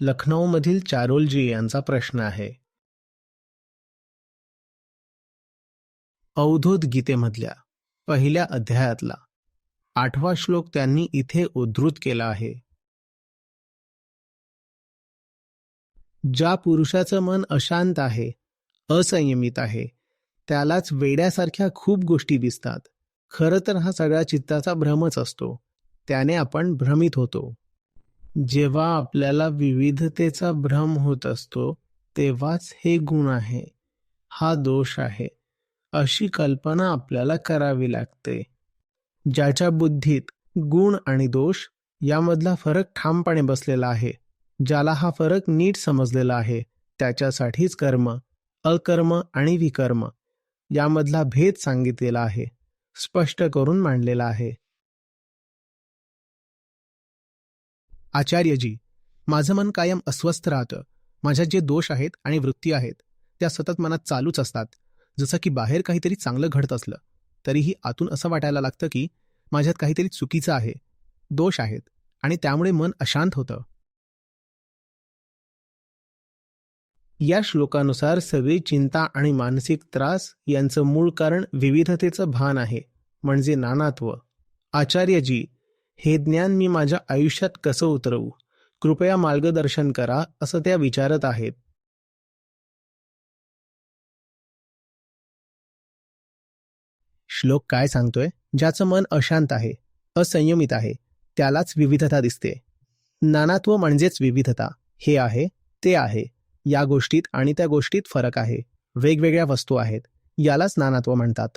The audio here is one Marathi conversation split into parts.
लखनौमधील चारोलजी यांचा प्रश्न आहे. अवधूत गीतेमधल्या पहिल्या अध्यायातला आठवा श्लोक त्यांनी इथे उद्धृत केला आहे. ज्या पुरुषाचं मन अशांत आहे असंयमित आहे त्यालाच वेड्यासारख्या खूप गोष्टी दिसतात. खरं तर हा सगळ्या चित्ताचा भ्रमच असतो. त्याने आपण भ्रमित होतो. जेव्हा आपल्याला विविधतेचा भ्रम होत असतो तेव्हाच हे गुण आहे. हा दोष आहे. अशी कल्पना आपल्याला करावी लागते. ज्याच्या बुद्धीत गुण आणि दोष यामधला फरक ठामपणे बसलेला आहे ज्याला हा फरक नीट समजलेला आहे त्याच्यासाठीच कर्म अकर्म आणि विकर्म यामधला भेद सांगितलेला आहे स्पष्ट करून मांडलेला आहे. आचार्यजी माझं मन कायम अस्वस्थ राहतं. माझ्यात जे दोष आहेत आणि वृत्ती आहेत त्या सतत मनात चालूच असतात. जसं की बाहेर काहीतरी चांगलं घडत असलं तरीही आतून असं वाटायला लागतं की माझ्यात काहीतरी चुकीचं आहे दोष आहेत आणि त्यामुळे मन अशांत होतं. या श्लोकानुसार सगळी चिंता आणि मानसिक त्रास यांचं मूळ कारण विविधतेचं भान आहे म्हणजे नानात्व. आचार्यजी हे ज्ञान मी माझ्या आयुष्यात कसं उतरवू? कृपया मार्गदर्शन करा असं त्या विचारत आहेत. श्लोक काय सांगतोय? ज्याचं मन अशांत आहे असंयमित आहे त्यालाच विविधता दिसते. नानात्व म्हणजेच विविधता हे आहे ते आहे. या गोष्टीत आणि त्या गोष्टीत फरक आहे. वेगवेगळ्या वस्तू आहेत यालाच नानात्व म्हणतात.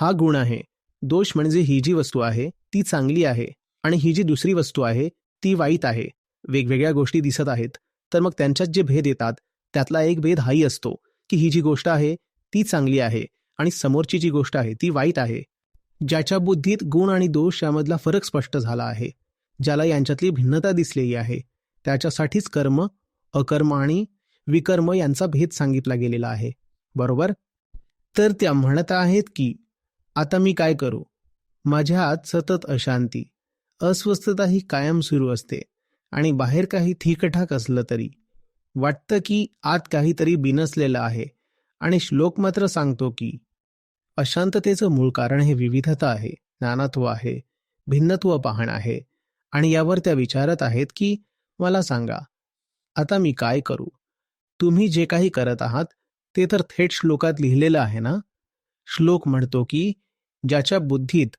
हा गुण आहे. दोष म्हणजे ही जी वस्तू आहे ती चांगली आहे आणि ही जी दुसरी वस्तू आहे ती वाईट आहे. वेगवेगळ्या गोष्टी दिसत आहेत तर मग त्यांच्यात जे भेद येतात त्यातला एक भेद हाही असतो की ही जी गोष्ट आहे ती चांगली आहे आणि समोरची जी गोष्ट आहे ती वाईट आहे. ज्याच्या बुद्धीत गुण आणि दोष यामधला फरक स्पष्ट झाला आहे ज्याला यांच्यातली भिन्नता दिसलेली आहे त्याच्यासाठीच कर्म अकर्म आणि विकर्म यांचा भेद सांगितला गेलेला आहे. बरोबर? तर त्या म्हणत आहेत की आता मी काय करू? माझ्या आत सतत अशांती. अस्वस्थता ही कायम सुरू असते आणि बाहेर काही ठीकठाक असलं तरी. वाटतं की आत काहीतरी बिनसलेलं आहे आणि श्लोक मात्र सांगतो की अशांततेचं मूळ कारण हे विविधता आहे नानात्व आहे भिन्नत्व पाहण आहे आणि यावर त्या विचारत आहेत की मला सांगा आता मी काय करू? तुम्ही जे काही करत आहात ते तर थेट श्लोकात लिहिलेलं आहे ना? श्लोक म्हणतो की ज्याच्या बुद्धीत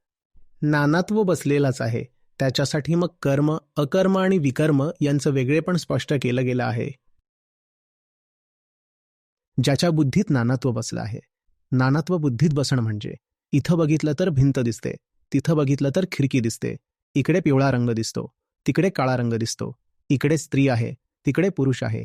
नानात्व बसलेलाच आहे त्याच्यासाठी मग कर्म अकर्म आणि विकर्म यांचं वेगळेपण स्पष्ट केलं गेलं आहे. ज्याच्या बुद्धीत नानात्व बसलं आहे. नानात्व बुद्धीत बसणं म्हणजे इथं बघितलं तर भिंत दिसते तिथं बघितलं तर खिडकी दिसते इकडे पिवळा रंग दिसतो तिकडे काळा रंग दिसतो इकडे स्त्री आहे तिकडे पुरुष आहे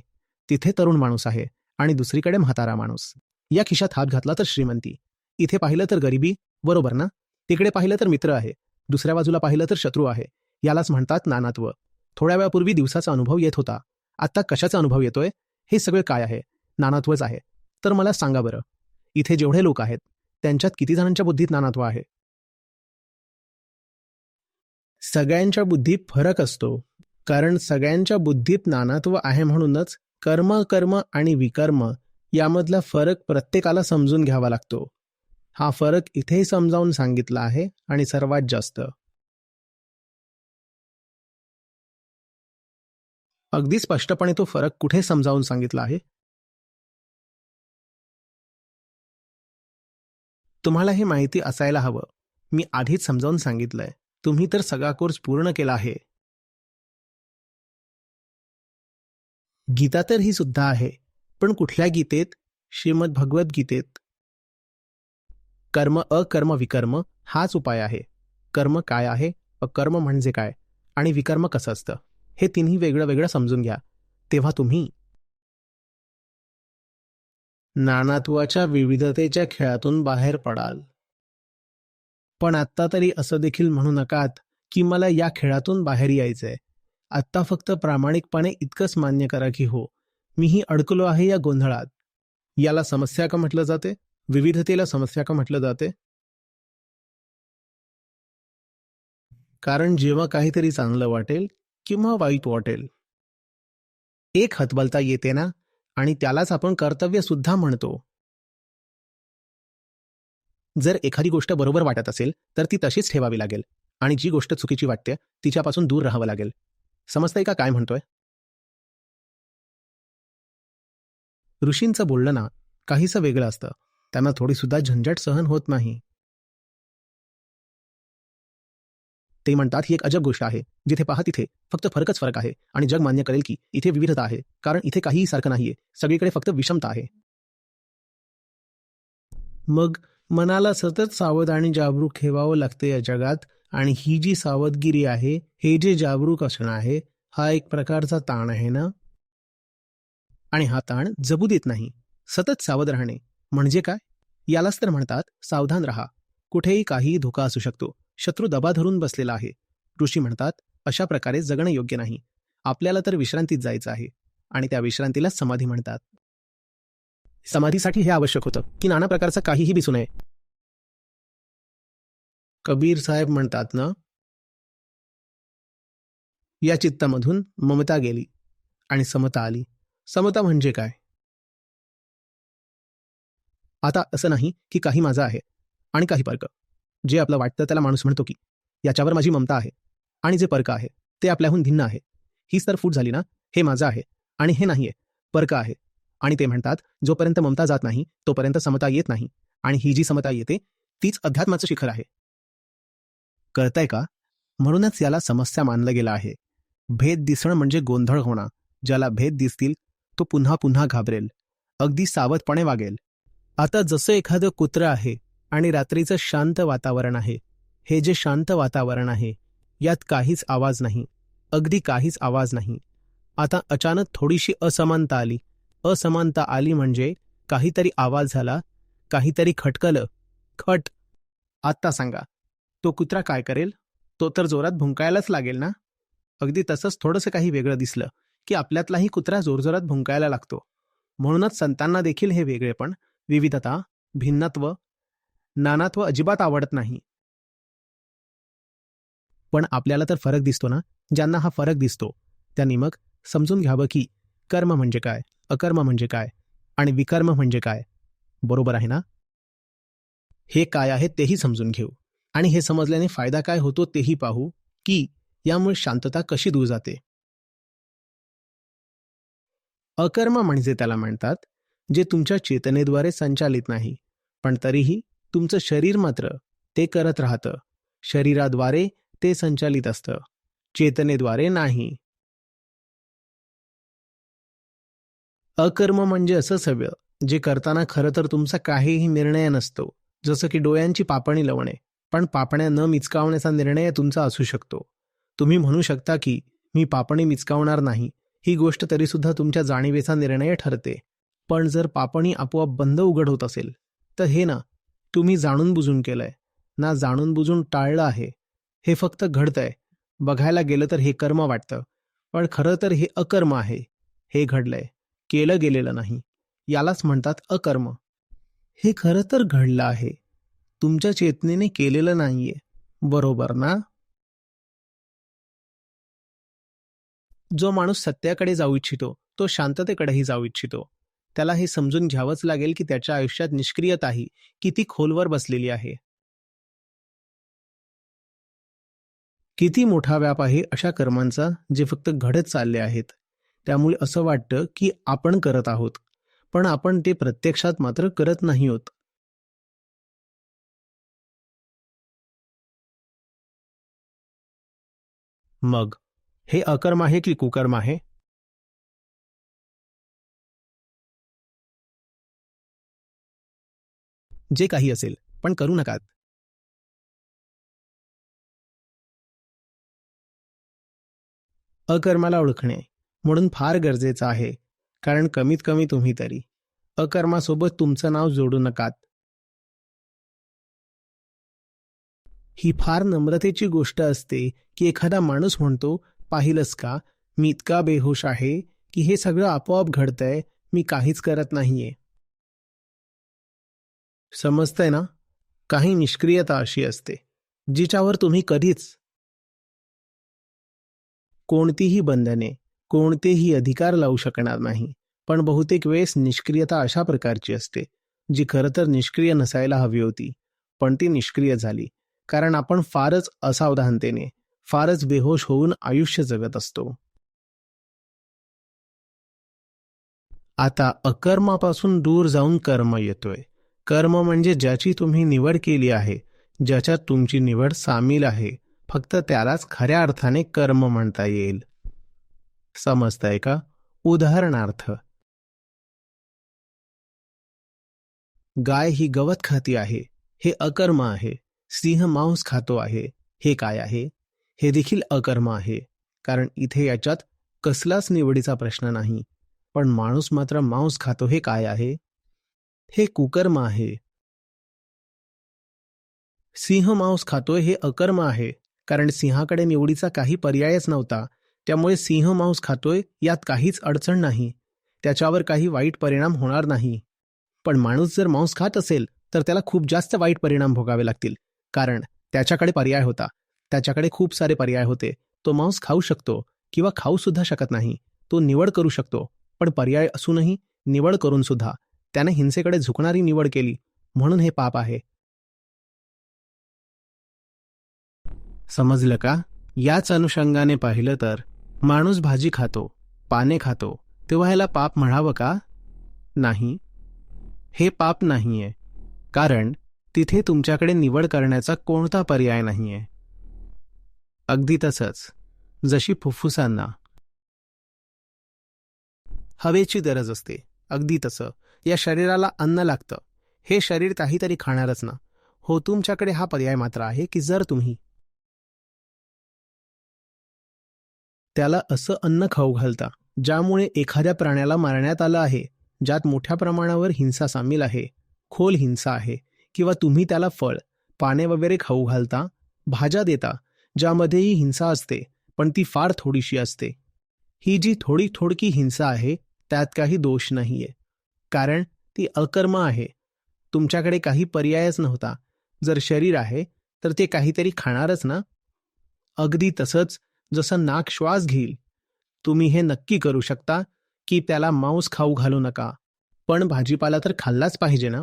तिथे तरुण माणूस आहे आणि दुसरीकडे म्हातारा माणूस. या खिशात हात घातला तर श्रीमंती इथे पाहिलं तर गरिबी बरोबर ना? तिकडे पाहिलं तर मित्र आहे. दुसऱ्या बाजूला पाहिलं तर शत्रू आहे. यालाच म्हणतात नानात्व. थोड्या वेळापूर्वी दिवसाचा अनुभव येत होता. आत्ता कशाचा अनुभव येतोय? हे सगळं काय आहे? नानात्वच आहे. तर मला सांगा बरं. इथे जेवढे लोक आहेत त्यांच्यात किती जणांच्या बुद्धीत नानात्व आहे? सगळ्यांच्या बुद्धीत फरक असतो. कारण सगळ्यांच्या बुद्धीत नानात्व आहे म्हणूनच कर्म कर्म आणि विकर्म यामधला फरक प्रत्येकाला समजून घ्यावा लागतो. हा फरक इथेही समजावून सांगितला आहे आणि सर्वात जास्त. अगदी स्पष्टपणे तो फरक कुठे समजावून सांगितला आहे? तुम्हाला हे माहिती असायला हवं. मी आधीच समजावून सांगितलंय. तुम्ही तर सगळा कोर्स पूर्ण केला आहे. गीता तर ही सुद्धा आहे. पण कुठल्या गीतेत? श्रीमद भगवद्गीतेत कर्म अकर्म विकर्म हाच उपाय आहे. कर्म काय आहे? अकर्म म्हणजे काय? आणि विकर्म कसं असतं? हे तिन्ही वेगळं वेगळं समजून घ्या. तेव्हा तुम्ही नानात्वाच्या विविधतेच्या खेळातून बाहेर पडाल. पण आत्ता तरी असं देखील म्हणू नकात की मला या खेळातून बाहेर यायचंय. आत्ता फक्त प्रामाणिकपणे इतकंच मान्य करा की हो मीही अडकलो आहे या गोंधळात. याला समस्या का म्हटलं जाते? विविधतेला समस्या का म्हटलं जाते? कारण जेव्हा काहीतरी चांगलं वाटेल किंवा वाईट वाटेल. एक हतबलता येते ना आणि त्यालाच आपण कर्तव्य सुद्धा म्हणतो. जर एखादी गोष्ट बरोबर वाटत असेल तर ती तशीच ठेवावी लागेल. आणि जी गोष्ट चुकीची वाटते तिच्यापासून दूर राहावं लागेल. समजतंय का काय म्हणतोय? ऋषींचं बोलणं ना काहीसं वेगळं असतं. त्यांना थोडी सुद्धा झंझट सहन होत नाही. ते म्हणतात ही एक अजब गोष्ट आहे. जिथे पहा तिथे फक्त फरकच फरक आहे आणि जग मान्य करेल की इथे विविधता आहे कारण इथे काहीही सारखं नाहीये. सगळीकडे फक्त विषमता आहे. मग मनाला सतत सावध आणि जागरूक ठेवावं लागते या जगात आणि ही जी सावधगिरी आहे हे जे जागरूक असणं आहे हा एक प्रकारचा ताण आहे ना? आणि हा ताण जबू देत नाही. सतत सावध राहणे. म्हणजे काय? यालाच तर म्हणतात सावधान रहा. कुठेही काही धोका असू शकतो. शत्रू दबा धरून बसलेला आहे. ऋषी म्हणतात अशा प्रकारे जगणं योग्य नाही. आपल्याला तर विश्रांतीत जायचं आहे. आणि त्या विश्रांतीला समाधी म्हणतात. समाधीसाठी हे आवश्यक होतं की नाना प्रकारचं काहीही दिसू नये. कबीर साहेब म्हणतात ना या चित्तामधून ममता गेली आणि समता आली. समता म्हणजे काय? आता असं नाही की काही माझं आहे आणि काही पर्क. जे आपलं वाटतं त्याला माणूस म्हणतो की याच्यावर माझी ममता आहे आणि जे पर्क आहे ते आपल्याहून भिन्न आहे. हीच तर फूट झाली ना हे माझं आहे आणि हे नाहीये पर्क आहे. आणि ते म्हणतात जोपर्यंत ममता जात नाही तोपर्यंत समता येत नाही आणि ही जी समता येते तीच अध्यात्माचं शिखर आहे. कळतंय का? म्हणूनच याला समस्या मानलं गेलं आहे. भेद दिसणं म्हणजे गोंधळ होणं. ज्याला भेद दिसतील तो पुन्हा पुन्हा घाबरेल. अगदी सावधपणे वागेल. आता जसं एखादं कुत्रं आहे आणि रात्रीचं शांत वातावरण आहे हे जे शांत वातावरण आहे यात काहीच आवाज नाही अगदी काहीच आवाज नाही. आता अचानक थोडीशी असमानता आली. असमानता आली म्हणजे काहीतरी आवाज झाला काहीतरी खटकलं. खट. आत्ता सांगा. तो कुत्रा काय करेल? तो तर जोरात भुंकायलाच लागेल ना? अगदी तसंच थोडंसं काही वेगळं दिसलं की आपल्यातलाही कुत्रा जोरजोरात भुंकायला लागतो. म्हणूनच संतांना देखील हे वेगळेपण विविधता भिन्नत्व नानात्व अजिबात आवडत नाही. पण आपल्याला तर फरक दिसतो ना? ज्यांना हा फरक दिसतो त्यांनी मग समजून घ्यावं की कर्म म्हणजे काय अकर्म म्हणजे काय आणि विकर्म म्हणजे काय. बरोबर आहे ना? हे काय आहे तेही समजून घेऊ. आणि हे समजल्याने फायदा काय होतो तेही पाहू की यामुळे शांतता कशी दूर जाते. अकर्म म्हणजे त्याला म्हणतात जे तुमच्या चेतनेद्वारे संचालित नाही पण तरीही तुमचं शरीर मात्र ते करत राहतं. शरीराद्वारे ते संचालित असतं. चेतनेद्वारे नाही. अकर्म म्हणजे असं सव्य जे करताना खरं तर तुमचा काहीही निर्णय नसतो जसं की डोळ्यांची पापणी लावणे पण पापण्या न मिचकावण्याचा निर्णय तुमचा असू शकतो. तुम्ही म्हणू शकता की मी पापणी मिचकावणार नाही ही गोष्ट तरीसुद्धा तुमच्या जाणीवेचा निर्णय ठरते. पण जर पापणी आपोआप बंद उघड होत असेल तर हे ना तुम्ही जाणून बुजून केलंय. ना जाणून बुजून टाळलं आहे. हे फक्त घडतंय. बघायला गेलं तर हे कर्म वाटतं. पण खरं तर हे अकर्म आहे. हे घडलंय. केलं गेलेलं नाही. यालाच म्हणतात अकर्म. हे खरं तर घडलं आहे. तुमच्या चेतनेने केलेलं नाहीये. बरोबर ना? जो माणूस सत्याकडे जाऊ इच्छितो तो शांततेकडेही जाऊ इच्छितो. त्याला हे समजून घ्यावंच लागेल की त्याच्या आयुष्यात निष्क्रियताही किती खोलवर बसलेली आहे. किती मोठा व्याप आहे अशा कर्मांचा जे फक्त घडत चालले आहेत. त्यामुळे असं वाटतं की आपण करत आहोत पण आपण ते प्रत्यक्षात मात्र करत नाही होत मग हे अकर्म आहे की कुकर्म आहे? जे काही असेल पण करू नकात. अकर्माला ओळखणे म्हणून फार गरजेचं आहे कारण कमीत कमी तुम्ही तरी. अकर्मासोबत तुमचं नाव जोडू नकात. ही फार नम्रतेची गोष्ट असते की एखादा माणूस म्हणतो पाहिलंस का? मी इतका बेहोश आहे की हे सगळं आपोआप घडतंय मी काहीच करत नाहीये. समजतंय ना? काही निष्क्रियता अशी असते जिच्यावर तुम्ही कधीच कोणतीही बंधने कोणतेही अधिकार लावू शकणार नाही. पण बहुतेक वेळेस निष्क्रियता अशा प्रकारची असते जी खरं तर निष्क्रिय नसायला हवी होती पण ती निष्क्रिय झाली. कारण आपण फारच असावधानतेने फारच बेहोश होऊन आयुष्य जगत असतो. आता अकर्मापासून दूर जाऊन कर्म येतोय. कर्म म्हणजे ज्याची तुम्ही निवड केली आहे ज्याच्यात तुमची निवड सामील आहे फक्त त्यालाच खऱ्या अर्थाने कर्म म्हणता येईल. समजतंय का? उदाहरणार्थ गाय ही गवत खाती आहे हे अकर्म आहे सिंह मांस खातो आहे हे काय आहे? हे देखील अकर्म आहे कारण इथे याच्यात कसलाच निवडीचा प्रश्न नाही. पण माणूस मात्र मांस खातो हे काय आहे? हे कुकर्म आहे. सिंह मांस खातोय हे अकर्म आहे कारण सिंहाकडे निवडीचा काही पर्यायच नव्हता त्यामुळे सिंह मांस खातोय यात काहीच अडचण नाही त्याच्यावर काही वाईट परिणाम होणार नाही. पण माणूस जर मांस खात असेल तर त्याला खूप जास्त वाईट परिणाम भोगावे लागतील कारण त्याच्याकडे पर्याय होता त्याच्याकडे खूप सारे पर्याय होते तो मांस खाऊ शकतो किंवा खाऊ सुद्धा शकत नाही तो निवड करू शकतो पण पर्याय असूनही निवड करून सुद्धा त्याने हिंसेकडे झुकणारी निवड केली. म्हणून हे पाप आहे. समजलं का? याच अनुषंगाने पाहिलं तर माणूस भाजी खातो पाने खातो तेव्हा ह्याला पाप म्हणावं का? नाही. हे पाप नाहीये. कारण तिथे तुमच्याकडे निवड करण्याचा कोणता पर्याय नाहीये. अगदी तसंच. जशी फुफ्फुसांना. हवेची गरज असते. अगदी तसं. या शरीराला अन्न लागतं. हे शरीर काहीतरी खाणारच ना. हो तुमच्याकडे हा पर्याय मात्र आहे की जर तुम्ही त्याला असं अन्न खाऊ घालता ज्यामुळे एखाद्या प्राण्याला मारण्यात आलं आहे ज्यात मोठ्या प्रमाणावर हिंसा सामील आहे खोल हिंसा आहे किंवा तुम्ही त्याला फळ पाने वगैरे खाऊ घालता भाज्या देता ज्यामध्येही हिंसा असते पण ती फार थोडीशी असते. ही जी थोडी थोडकी हिंसा आहे त्यात काही दोष नाहीये. कारण ती अकर्म आहे. तुमच्याकडे काही पर्यायच नव्हता. जर शरीर आहे तर ते काहीतरी खाणारच ना? अगदी तसंच जसं नाक श्वास घेईल. तुम्ही हे नक्की करू शकता की त्याला मांस खाऊ घालू नका. पण भाजीपाला तर खाल्लाच पाहिजे ना?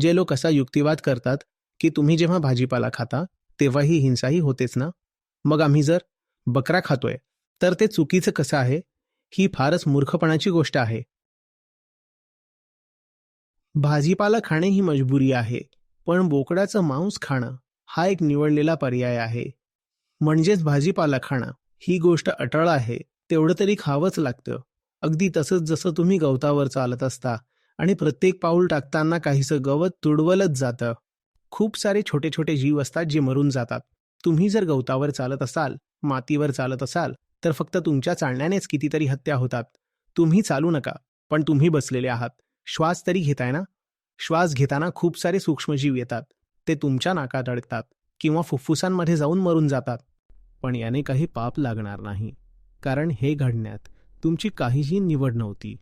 जे लोक असा युक्तिवाद करतात की तुम्ही जेव्हा भाजीपाला खाता तेव्हा ही हिंसाही होतेच ना? मग आम्ही जर बकरा खातोय तर ते चुकीचं कसं आहे? ही फारच मूर्खपणाची गोष्ट आहे. भाजीपाला खाणे ही मजबुरी आहे पण बोकडाचं मांस खाणं हा एक निवडलेला पर्याय आहे. म्हणजेच भाजीपाला खाणं ही गोष्ट अटळ आहे तेवढं तरी खावंच लागतं. अगदी तसंच जसं तुम्ही गवतावर चालत असता आणि प्रत्येक पाऊल टाकताना काहीसं गवत तुडवलंच जातं. खूप सारे छोटे छोटे जीव असतात जे मरून जातात. तुम्ही जर गवतावर चालत असाल मातीवर चालत असाल तर फक्त तुमच्या चालण्यानेच कितीतरी हत्या होतात. तुम्ही चालू नका पण तुम्ही बसलेले आहात. श्वास तरी घेताय ना? श्वास घेताना खूप सारे सूक्ष्मजीव येतात. ते तुमच्या नाकात अडकतात किंवा फुफ्फुसांमध्ये जाऊन मरून जातात. पण याने काही पाप लागणार नाही. कारण हे घडण्यात तुमची काहीही निवड नव्हती.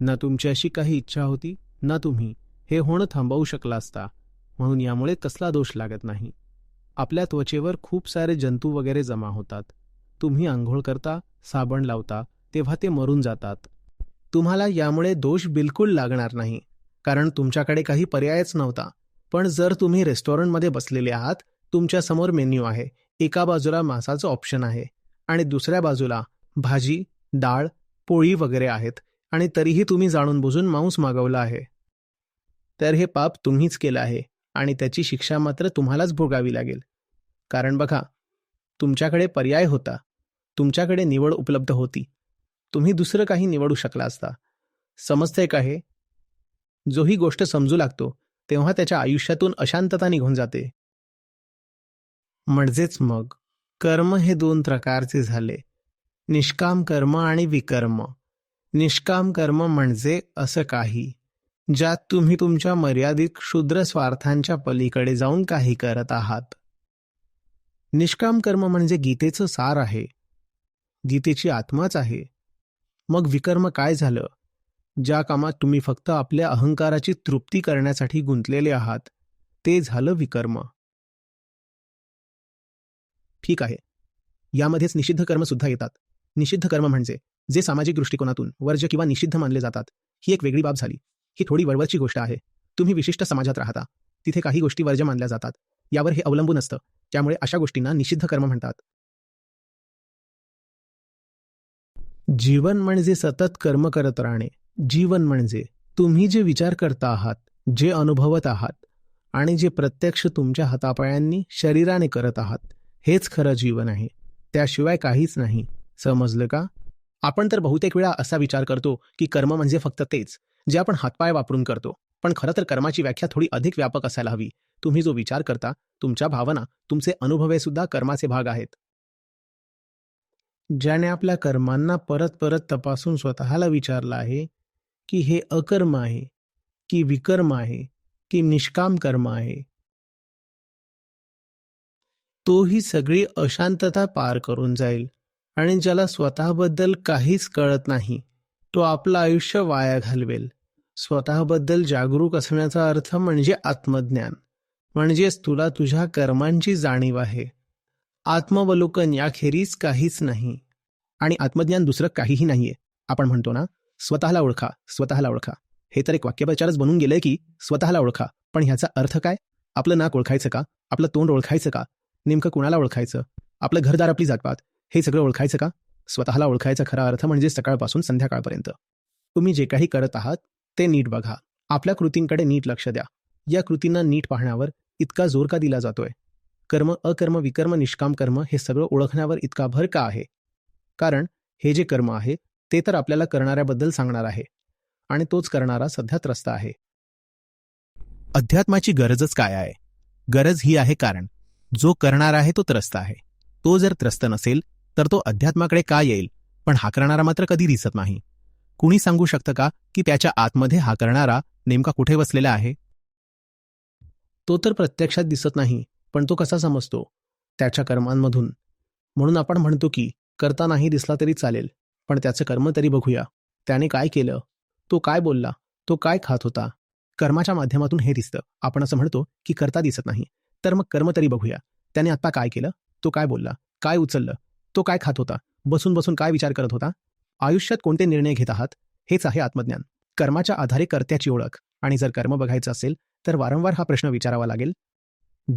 ना तुमची अशी काही इच्छा होती ना तुम्ही. हे होणं थांबवू शकला असता. म्हणून यामुळे कसला दोष लागत नाही. आपल्या त्वचेवर खूप सारे जंतू वगैरे जमा होतात. तुम्ही आंघोळ करता साबण लावता तेव्हा ते मरून जातात. तुम्हाला यामुळे दोष बिलकुल लागणार नाही कारण तुमच्याकडे काही पर्यायच नव्हता. पण जर तुम्ही रेस्टॉरंटमध्ये बसलेले आहात तुमच्यासमोर मेन्यू आहे एका बाजूला मांसाचं ऑप्शन आहे आणि दुसऱ्या बाजूला भाजी डाळ पोळी वगैरे आहेत आणि तरीही तुम्ही जाणून बुजून मांस मागवलं आहे. तर हे पाप तुम्हीच केलं आहे आणि त्याची शिक्षा मात्र तुम्हालाच भोगावी लागेल. कारण बघा तुमच्याकडे पर्याय होता. तुमच्याकडे निवड उपलब्ध होती. तुम्ही दुसरं काही निवडू शकला असता. समजतंय का हे? जो ही गोष्ट समजू लागतो तेव्हा त्याच्या आयुष्यातून अशांतता निघून जाते. म्हणजेच मग कर्म हे दोन प्रकारचे झाले. निष्काम कर्म आणि विकर्म. निष्काम कर्म म्हणजे असं काही ज्यात तुम्ही तुमच्या मर्यादित क्षुद्र स्वार्थांच्या पलीकडे जाऊन काही करत आहात. निष्काम कर्म म्हणजे गीतेचं सार आहे. गीतेची आत्माच आहे. मग विकर्म काय झालं? ज्या कामात तुम्ही फक्त आपल्या अहंकाराची तृप्ती करण्यासाठी गुंतलेले आहात ते झालं विकर्म. ठीक आहे. यामध्येच निषिद्ध कर्म सुद्धा येतात. निषिद्ध कर्म म्हणजे जे सामाजिक दृष्टिकोनातून वर्ज्य किंवा निषिद्ध मानले जातात ही एक वेगळी बाब झाली. ही थोडी वळवळची गोष्ट आहे. तुम्ही विशिष्ट समाजात राहता. तिथे काही गोष्टी वर्ज्य मानल्या जातात. यावर हे अवलंबून असतं. त्यामुळे अशा गोष्टींना निषिद्ध कर्म म्हणतात. जीवन म्हणजे सतत कर्म करत राहणे. जीवन म्हणजे तुम्ही जे विचार करता आहात जे अनुभवत आहात आणि जे प्रत्यक्ष तुमच्या हातापायांनी शरीराने करत आहात हेच खरं जीवन आहे. त्याशिवाय काहीच नाही. समजलं का? आपण तर बहुतेक वेळा असा विचार करतो की कर्म म्हणजे फक्त तेच जे आपण हातपाय वापरून करतो. पण खरं तर कर्माची व्याख्या थोडी अधिक व्यापक असायला हवी. तुम्ही जो विचार करता तुमच्या भावना तुमचे अनुभवे सुद्धा कर्माचे भाग आहेत. ज्याने आपल्या कर्मांना परत परत तपासून स्वतःला विचारलं आहे की हे अकर्म आहे की विकर्म आहे की निष्काम कर्म आहे. तो ही सगळी अशांतता पार करून जाईल आणि ज्याला स्वतःबद्दल काहीच कळत नाही तो आपलं आयुष्य वाया घालवेल. स्वतःबद्दल जागरूक असण्याचा अर्थ म्हणजे आत्मज्ञान म्हणजेच तुला तुझ्या कर्मांची जाणीव आहे. आत्मवलोकन याखेरीज काहीच नाही. आणि आत्मज्ञान दुसरं काहीही नाहीये. आपण म्हणतो ना स्वतःला ओळखा स्वतःला ओळखा. हे तर एक वाक्यप्रचारच बनून गेलंय की स्वतःला ओळखा. पण ह्याचा अर्थ काय? आपलं नाक ओळखायचं का? आपलं तोंड ओळखायचं का? नेमकं कुणाला ओळखायचं? आपलं घरदार आपली जातपात. हे सगळं ओळखायचं का? स्वतःला ओळखायचा खरा अर्थ म्हणजे सकाळपासून संध्याकाळपर्यंत. तुम्ही जे काही करत आहात ते नीट बघा. आपल्या कृतींकडे नीट लक्ष द्या. या कृतींना नीट पाहण्यावर इतका जोर का दिला जातोय? कर्म अकर्म विकर्म निष्काम कर्म हे सगळं ओळखण्यावर इतका भर का आहे? कारण हे जे कर्म आहे ते तर आपल्याला करणाऱ्याबद्दल सांगणार आहे. आणि तोच करणारा सध्या त्रस्त आहे. अध्यात्माची गरजच काय आहे? गरज ही आहे कारण. जो करणार आहे तो त्रस्त आहे. तो जर त्रस्त नसेल तर तो अध्यात्माकडे का येईल? पण हा करणारा मात्र कधी दिसत नाही. कुणी सांगू शकतं का की त्याच्या आतमध्ये हा करणारा नेमका कुठे बसलेला आहे? तो तर प्रत्यक्षात दिसत नाही. पण तो कसा समजतो? त्याच्या कर्मांमधून. म्हणून आपण म्हणतो की करता नाही दिसला तरी चालेल पण त्याचं कर्म तरी बघूया. त्याने काय केलं? तो काय बोलला? तो काय खात होता? कर्माच्या माध्यमातून हे दिसतं. आपण असं म्हणतो की करता दिसत नाही. तर मग कर्म तरी बघूया. त्याने आता काय केलं? तो काय बोलला? काय उचललं? तो काय खात होता? बसून बसून काय विचार करत होता? आयुष्यात कोणते निर्णय घेत आहात? हेच आहे आत्मज्ञान. कर्माच्या आधारे कर्त्याची ओळख. आणि जर कर्म बघायचं असेल तर वारंवार हा प्रश्न विचारावा लागेल.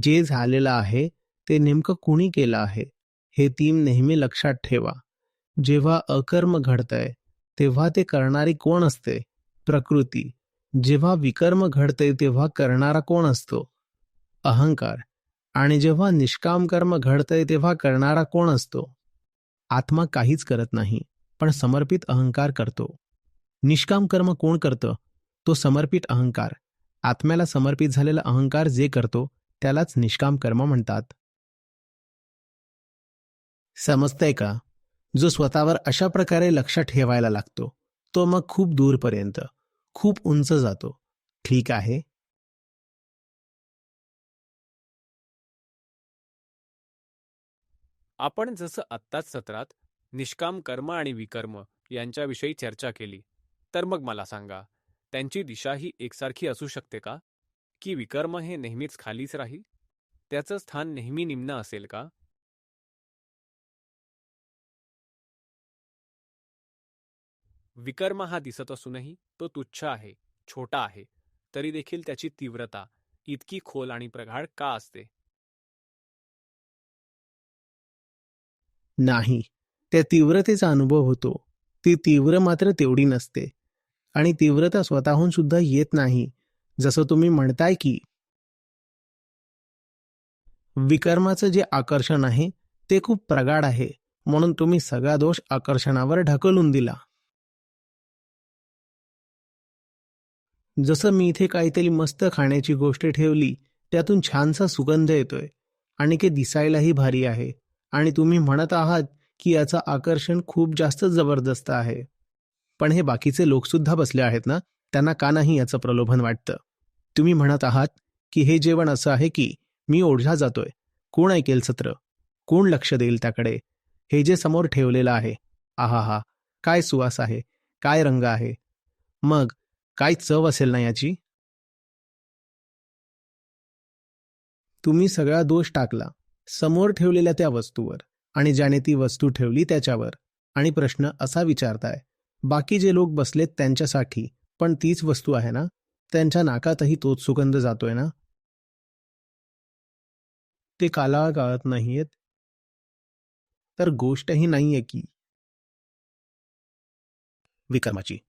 जे झालेलं आहे ते नेमकं कुणी केलं आहे हे तीन नेहमी लक्षात ठेवा. जेव्हा अकर्म घडतंय तेव्हा ते करणारी कोण असते? प्रकृती. जेव्हा विकर्म घडते तेव्हा करणारा कोण असतो? अहंकार. आणि जेव्हा निष्काम कर्म घडतंय तेव्हा करणारा कोण असतो? आत्मा काहीच करत नाही पण समर्पित अहंकार करतो. निष्काम कर्म कोण करतं? तो समर्पित अहंकार. आत्म्याला समर्पित झालेला अहंकार जे करतो त्यालाच निष्काम कर्म म्हणतात. समजतंय का? जो स्वतःवर अशा प्रकारे लक्ष ठेवायला लागतो तो मग खूप दूरपर्यंत खूप उंच जातो. ठीक आहे? आपण जसं आत्ताच सत्रात निष्काम कर्म आणि विकर्म यांच्याविषयी चर्चा केली तर मग मला सांगा त्यांची दिशा ही एकसारखी असू शकते का? की विकर्म हे नेहमीच खालीच राहील? त्याचं स्थान नेहमी निम्न असेल का? विकर्म हा दिसत असूनही तो तुच्छ आहे छोटा आहे तरी देखील त्याची तीव्रता इतकी खोल आणि प्रगाढ का असते? नाही त्या तीव्रतेचा अनुभव होतो. ती तीव्र मात्र तेवढी नसते. आणि तीव्रता स्वतःहून सुद्धा येत नाही. जसं तुम्ही म्हणताय की विकर्माचं जे आकर्षण आहे ते खूप प्रगाढ आहे. म्हणून तुम्ही सगळा दोष आकर्षणावर ढकलून दिला. जसं मी इथे काहीतरी मस्त खाण्याची गोष्ट ठेवली त्यातून छानसा सुगंध येतोय आणि ते दिसायलाही भारी आहे. आणि तुम्ही म्हणत आहात की याचं आकर्षण खूप जास्त जबरदस्त आहे. पण हे बाकीचे लोकसुद्धा बसले आहेत ना? त्यांना का नाही याचं प्रलोभन वाटतं? तुम्ही म्हणत आहात की हे जेवण असं आहे की मी ओढला जातोय. कोण ऐकेल सत्र? कोण लक्ष देईल त्याकडे? हे जे समोर ठेवलेलं आहे. आहा हा काय सुवास आहे? काय रंग आहे? मग काय चव असेल ना याची? तुम्ही सगळा दोष टाकला. समोर ठेवलेल्या त्या वस्तूवर आणि ज्याने ती वस्तू ठेवली त्याच्यावर. आणि प्रश्न असा विचारताय. बाकी जे लोक बसलेत त्यांच्यासाठी पण तीच वस्तू आहे ना? त्यांच्या नाकातही तोच सुगंध जातोय ना? ते काला गाळत नाहीयेत. तर गोष्टही नाहीये की. विक्रमाची.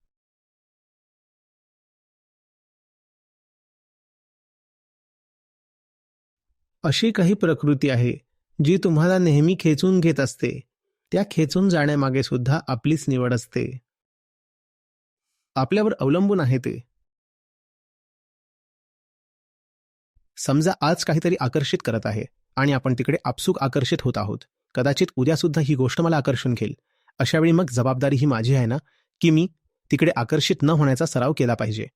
अशी काही प्रकृती आहे जी तुम्हाला नेहमी खेचून घेत असते. त्या खेचून जाण्यामागे सुद्धा आपलीच निवड असते. आपल्यावर अवलंबून आहे ते. समजा आज काहीतरी आकर्षित करत आहे आणि आपण तिकडे आपसूक आकर्षित होत आहोत. कदाचित उद्यासुद्धा ही गोष्ट मला आकर्षून घेईल. अशावेळी मग जबाबदारी ही माझी आहे ना की मी तिकडे आकर्षित न होण्याचा सराव केला पाहिजे.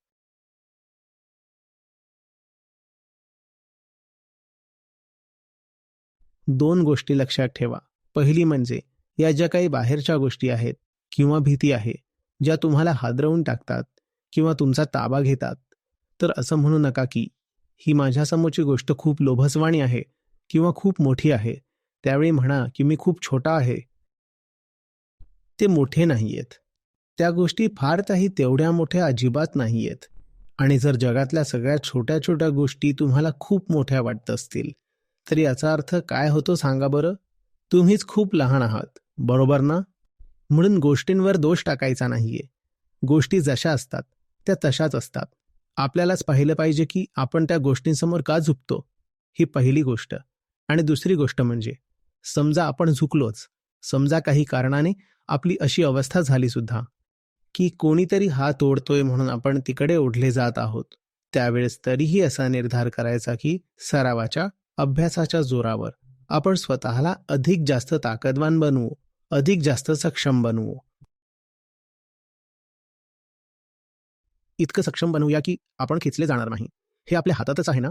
दोन गोष्टी लक्षात ठेवा. पहिली म्हणजे या ज्या काही बाहेरच्या गोष्टी आहेत किंवा भीती आहे ज्या तुम्हाला हादरवून टाकतात किंवा तुमचा ताबा घेतात तर असं म्हणू नका की ही माझ्यासमोरची गोष्ट खूप लोभसवाणी आहे किंवा खूप मोठी आहे. त्यावेळी म्हणा की मी खूप छोटा आहे. ते मोठे नाहीयेत. त्या गोष्टी फार काही तेवढ्या मोठ्या अजिबात नाहीयेत. आणि जर जगातल्या सगळ्यात छोट्या छोट्या गोष्टी तुम्हाला खूप मोठ्या वाटत असतील तर याचा अर्थ काय होतो सांगा बरं? तुम्हीच खूप लहान आहात बरोबर ना? म्हणून गोष्टींवर दोष टाकायचा नाहीये. गोष्टी जशा असतात त्या तशाच असतात. आपल्यालाच पाहिलं पाहिजे की आपण त्या गोष्टींसमोर का झुकतो? ही पहिली गोष्ट. आणि दुसरी गोष्ट म्हणजे समजा आपण झुकलोच समजा काही कारणाने आपली अशी अवस्था झाली सुद्धा की कोणीतरी हात ओढतोय म्हणून आपण तिकडे ओढले जात आहोत त्यावेळेस तरीही असा निर्धार करायचा की सरावाच्या अभ्यासाच्या जोरावर आपण स्वतःला अधिक जास्त ताकदवान बनवू अधिक जास्त सक्षम बनवू. इतकं सक्षम बनवूया की आपण खेचले जाणार नाही. हे आपल्या हातातच आहे ना?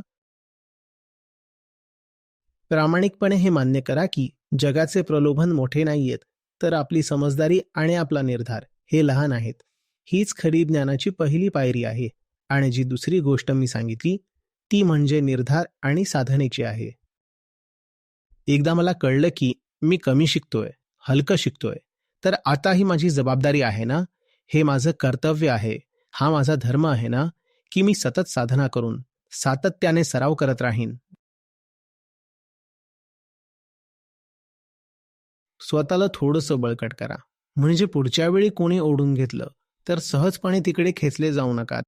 प्रामाणिकपणे हे मान्य करा की जगाचे प्रलोभन मोठे नाहीयेत तर आपली समजदारी आणि आपला निर्धार हे लहान आहेत. हीच खरी ज्ञानाची पहिली पायरी आहे आणि जी दुसरी गोष्ट मी सांगितली ती म्हणजे निर्धार आणि साधनेची आहे. एकदा मला कळलं की मी कमी शिकतोय हलकं शिकतोय तर आता ही माझी जबाबदारी आहे ना? हे माझं कर्तव्य आहे. हा माझा धर्म आहे ना की मी सतत साधना करून सातत्याने सराव करत राहीन. स्वतःला थोडंसं बळकट करा. म्हणजे पुढच्या वेळी कोणी ओढून घेतलं तर सहजपणे तिकडे खेचले जाऊ नका.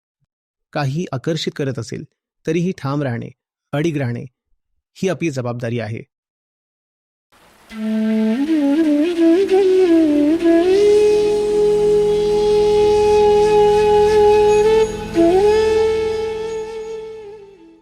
काही आकर्षित करत असेल तरीही ठाम राहणे अडीग राहणे ही आपली जबाबदारी आहे.